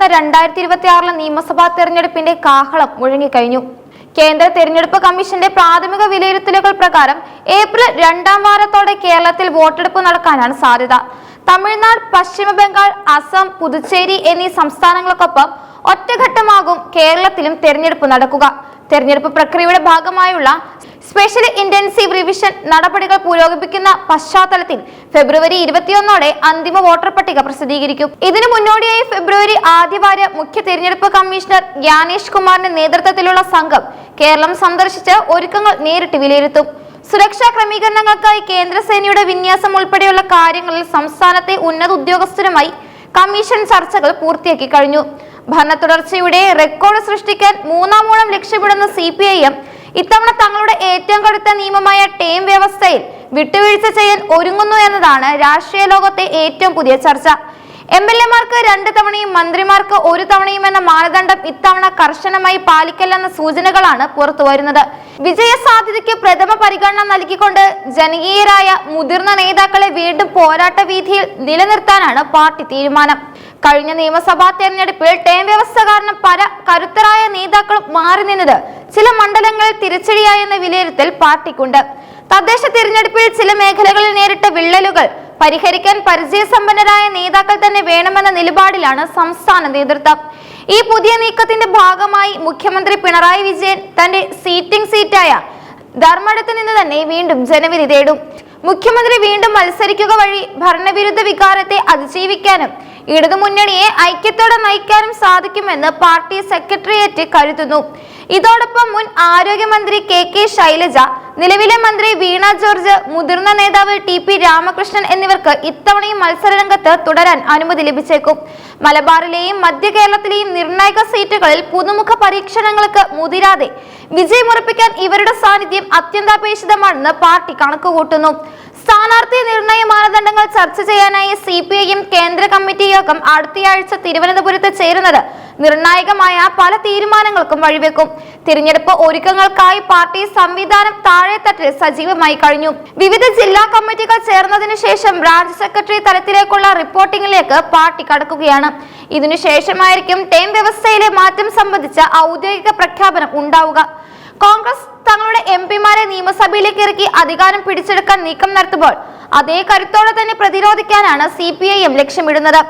പോകുന്ന രണ്ടായിരത്തി ഇരുപത്തി ആറിലെ നിയമസഭാ തെരഞ്ഞെടുപ്പിന്റെ കാഹളം മുഴങ്ങിക്കഴിഞ്ഞു. കേന്ദ്ര തെരഞ്ഞെടുപ്പ് കമ്മീഷന്റെ പ്രാഥമിക വിലയിരുത്തലുകൾ പ്രകാരം ഏപ്രിൽ രണ്ടാം വാരത്തോടെ കേരളത്തിൽ വോട്ടെടുപ്പ് നടക്കാനാണ് സാധ്യത. തമിഴ്നാട് പശ്ചിമ ബംഗാൾ അസം പുതുച്ചേരി എന്നീ സംസ്ഥാനങ്ങൾക്കൊപ്പം ഒറ്റഘട്ടമാകും കേരളത്തിലും തെരഞ്ഞെടുപ്പ് നടക്കുക. തെരഞ്ഞെടുപ്പ് പ്രക്രിയയുടെ ഭാഗമായുള്ള സ്പെഷ്യൽ ഇന്റൻസീവ് റിവിഷൻ നടപടികൾ പുരോഗമിക്കുന്ന പശ്ചാത്തലത്തിൽ ഫെബ്രുവരി ഇരുപത്തിയൊന്നോടെ അന്തിമ വോട്ടർ പട്ടിക പ്രസിദ്ധീകരിക്കും. ഇതിനു മുന്നോടിയായി ഫെബ്രുവരി ആദ്യവാര മുഖ്യ തിരഞ്ഞെടുപ്പ് കമ്മീഷണർ ജ്ഞാനേഷ് കുമാറിന്റെ നേതൃത്വത്തിലുള്ള സംഘം കേരളം സന്ദർശിച്ച് ഒരുക്കങ്ങൾ നേരിട്ട് വിലയിരുത്തും. സുരക്ഷാ ക്രമീകരണങ്ങൾക്കായി കേന്ദ്രസേനയുടെ വിന്യാസം ഉൾപ്പെടെയുള്ള കാര്യങ്ങളിൽ സംസ്ഥാനത്തെ ഉന്നത ഉദ്യോഗസ്ഥരുമായി കമ്മീഷൻ ചർച്ചകൾ പൂർത്തിയാക്കി കഴിഞ്ഞു. ഭരണ തുടർച്ചയുടെ റെക്കോർഡ് സൃഷ്ടിക്കാൻ മൂന്നാം ഊഴം ലക്ഷ്യമിടുന്ന സി പി ഐ എം ഇത്തവണ തങ്ങളുടെ ഏറ്റവും കടുത്ത നിയമമായ ടേം വ്യവസ്ഥയിൽ വിട്ടുവീഴ്ച ചെയ്യാൻ ഒരുങ്ങുന്നു എന്നതാണ് രാഷ്ട്രീയ ലോകത്തെ ഏറ്റവും പുതിയ ചർച്ച. എം എൽ എമാർക്ക് രണ്ട് തവണയും മന്ത്രിമാർക്ക് ഒരു തവണയും എന്ന മാനദണ്ഡം ഇത്തവണ കർശനമായി പാലിക്കല്ലെന്ന സൂചനകളാണ് പുറത്തു വരുന്നത്. വിജയ സാധ്യതയ്ക്ക് പ്രഥമ പരിഗണന നൽകിക്കൊണ്ട് ജനകീയരായ മുതിർന്ന നേതാക്കളെ വീണ്ടും പോരാട്ട വീതിയിൽ നിലനിർത്താനാണ് പാർട്ടി തീരുമാനം. കഴിഞ്ഞ നിയമസഭാ തെരഞ്ഞെടുപ്പിൽ ടേം വ്യവസ്ഥ കാരണം പല കരുത്തരായ നേതാക്കളും മാറി നിന്നത് ചില മണ്ഡലങ്ങളിൽ തിരിച്ചടിയായെന്ന വിലയിരുത്തൽ പാർട്ടിക്കുണ്ട്. തദ്ദേശ തിരഞ്ഞെടുപ്പിൽ ചില മേഖലകളിൽ നേരിട്ട വിള്ളലുകൾ പരിഹരിക്കാൻ പരിചയസമ്പന്നരായ നേതാക്കൾ തന്നെ വേണമെന്ന നിലപാടിലാണ് സംസ്ഥാന നേതൃത്വം. ഈ പുതിയ നീക്കത്തിന്റെ ഭാഗമായി മുഖ്യമന്ത്രി പിണറായി വിജയൻ തന്റെ സീറ്റിംഗ് സീറ്റായ ധർമ്മടത്ത് നിന്ന് തന്നെ വീണ്ടും ജനവിധി തേടും. മുഖ്യമന്ത്രി വീണ്ടും മത്സരിക്കുക വഴി ഭരണവിരുദ്ധ വികാരത്തെ അതിജീവിക്കാനും ഇടതുമുന്നണിയെ ഐക്യത്തോടെ നയിക്കാനും സാധിക്കുമെന്ന് പാർട്ടി സെക്രട്ടേറിയറ്റ് കരുതുന്നു. ഇതോടൊപ്പം മുൻ ആരോഗ്യമന്ത്രി കെ കെ ശൈലജ നിലവിലെ മന്ത്രി വീണ ജോർജ് മുതിർന്ന നേതാവ് ടി പി രാമകൃഷ്ണൻ എന്നിവർക്ക് ഇത്തവണയും മത്സരരംഗത്ത് തുടരാൻ അനുമതി ലഭിച്ചേക്കും. മലബാറിലെയും മധ്യ കേരളത്തിലെയും നിർണായക സീറ്റുകളിൽ പുതുമുഖ പരീക്ഷണങ്ങൾക്ക് മുതിരാതെ വിജയമുറപ്പിക്കാൻ ഇവരുടെ സാന്നിധ്യം അത്യന്താപേക്ഷിതമാണെന്ന് പാർട്ടി കണക്കുകൂട്ടുന്നു. സ്ഥാനാർത്ഥി നിർണയ മാനദണ്ഡങ്ങൾ ചർച്ച ചെയ്യാനായി സി പി ഐ എം കേന്ദ്ര കമ്മിറ്റി യോഗം അടുത്തയാഴ്ച തിരുവനന്തപുരത്ത് ചേരുന്നത് നിർണായകമായ പല തീരുമാനങ്ങൾക്കും വഴിവെക്കും. തിരഞ്ഞെടുപ്പ് ഒരുക്കങ്ങൾക്കായി പാർട്ടി സംവിധാനം താഴെത്തട്ടിൽ സജീവമായി കഴിഞ്ഞു. വിവിധ ജില്ലാ കമ്മിറ്റികൾ ചേർന്നതിനു ശേഷം ബ്രാഞ്ച് സെക്രട്ടറി തലത്തിലേക്കുള്ള റിപ്പോർട്ടിംഗിലേക്ക് പാർട്ടി കടക്കുകയാണ്. ഇതിനുശേഷമായിരിക്കും ടേം വ്യവസ്ഥയിലെ മാറ്റം സംബന്ധിച്ച ഔദ്യോഗിക പ്രഖ്യാപനം ഉണ്ടാവുക. കോൺഗ്രസ് തങ്ങളുടെ എം പിമാരെ നിയമസഭയിലേക്ക് ഇറക്കി അധികാരം പിടിച്ചെടുക്കാൻ നീക്കം നടത്തുമ്പോൾ അതേ കരുത്തോടെ തന്നെ പ്രതിരോധിക്കാനാണ് സി പി ഐ എം ലക്ഷ്യമിടുന്നത്.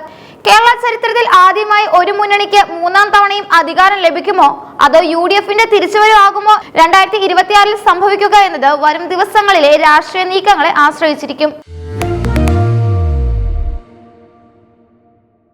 കേരള ചരിത്രത്തിൽ ആദ്യമായി ഒരു മുന്നണിക്ക് മൂന്നാം തവണയും അധികാരം ലഭിക്കുമോ? അതോ യു ഡി എഫിന്റെ തിരിച്ചുവരവാകുമോ? രണ്ടായിരത്തി ഇരുപത്തിയാറിൽ സംഭവിക്കുക എന്നത് വരും ദിവസങ്ങളിലെ രാഷ്ട്രീയ നീക്കങ്ങളെ ആശ്രയിച്ചിരിക്കും.